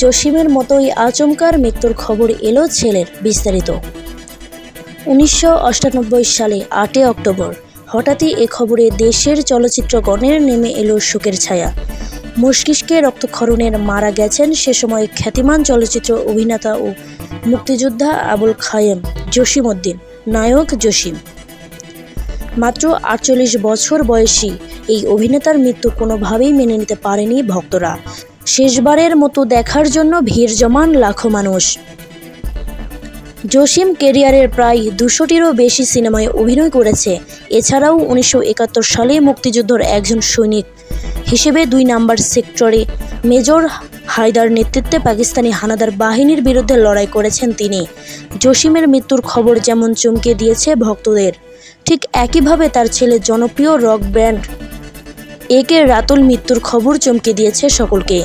জসিমের মতোই আচমকার মৃত্যুর খবর এলো ছেলের বিস্তারিত। উনিশশো সালে আটই অক্টোবর হঠাৎই এ খবরে দেশের চলচ্চিত্রগণের নেমে এলো শোকের ছায়া। মস্তিষ্কে রক্তক্ষরণের মারা গেছেন সে সময় খ্যাতিমান চলচ্চিত্র অভিনেতা ও মুক্তিযোদ্ধা আবুল খায়েম জসিম উদ্দিন নায়ক জসিম। মাত্র আটচল্লিশ বছর বয়সী এই অভিনেতার মৃত্যু কোনোভাবেই মেনে নিতে পারেনি ভক্তরা। শেষবারের মতো দেখার জন্য ভিড় জমান লাখো মানুষ। জসিম কেরিয়ারের প্রায় দুশোটিরও বেশি সিনেমায় অভিনয় করেছে। এছাড়াও উনিশশো একাত্তর সালে মুক্তিযুদ্ধর একজন সৈনিক হিসেবে দুই নাম্বার সেক্টরে মেজর হায়দার নেতৃত্বে পাকিস্তানি হানাদার বাহিনীর বিরুদ্ধে লড়াই করেছেন তিনি। জসিমের মৃত্যুর খবর যেমন চমকে দিয়েছে ভক্তদের, ঠিক একইভাবে তার ছেলে জনপ্রিয় রক ব্যান্ড একে রাতুল মৃত্যুর খবর চমকে দিয়েছে সকলকে।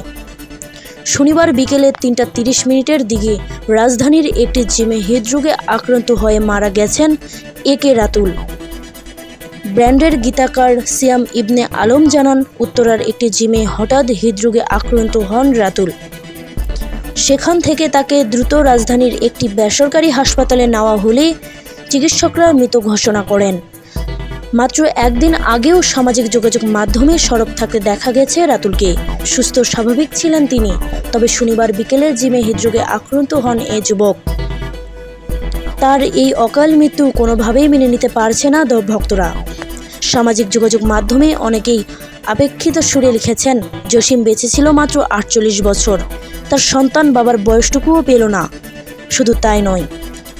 শনিবার বিকেলে তিনটা তিরিশ মিনিটের দিকে রাজধানীর একটি জিমে হৃদরোগে আক্রান্ত হয়ে মারা গেছেন এ কে রাতুল। ব্র্যান্ডের গীতাকার সিয়াম ইবনে আলম জানান, উত্তরার একটি জিমে হঠাৎ হৃদরোগে আক্রান্ত হন রাতুল। সেখান থেকে তাকে দ্রুত রাজধানীর একটি বেসরকারি হাসপাতালে নেওয়া হলে চিকিৎসকরা মৃত ঘোষণা করেন। মাত্র একদিন আগেও সামাজিক যোগাযোগ মাধ্যমে সরব থাকতে দেখা গেছে রাতুলকে। সুস্থ স্বাভাবিক ছিলেন তিনি। তবে শনিবার বিকেলে জিমে হৃদরোগে আক্রান্ত হন এ যুবক। তার এই অকাল মৃত্যু কোনোভাবেই মেনে নিতে পারছে না ভক্তরা। সামাজিক যোগাযোগ মাধ্যমে অনেকেই আপেক্ষিত সুরে লিখেছেন, জসিম বেঁচে ছিল মাত্র আটচল্লিশ বছর। তার সন্তান বাবার বয়সটুকুও পেল না। শুধু তাই নয়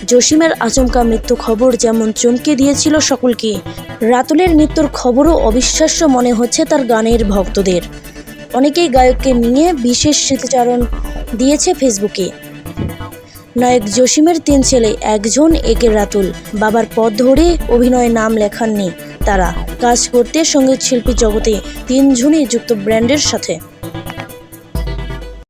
জসিমের আচমকা মৃত্যু খবর যেমন চমকে দিয়েছিল সকলকে, রাতুলের মৃত্যুর খবরও অবিশ্বাস্য মনে হচ্ছে তার গানের ভক্তদের। অনেকেই গায়ককে নিয়ে বিশেষ স্মৃতিচারণ দিয়েছে ফেসবুকে। নায়ক জসিমের তিন ছেলে, একজন একে রাতুল। বাবার পথ ধরে অভিনয়ে নাম লেখাননি তারা। কাজ করতে সংগীত শিল্পী জগতে তিনজনই যুক্ত ব্র্যান্ডের সাথে।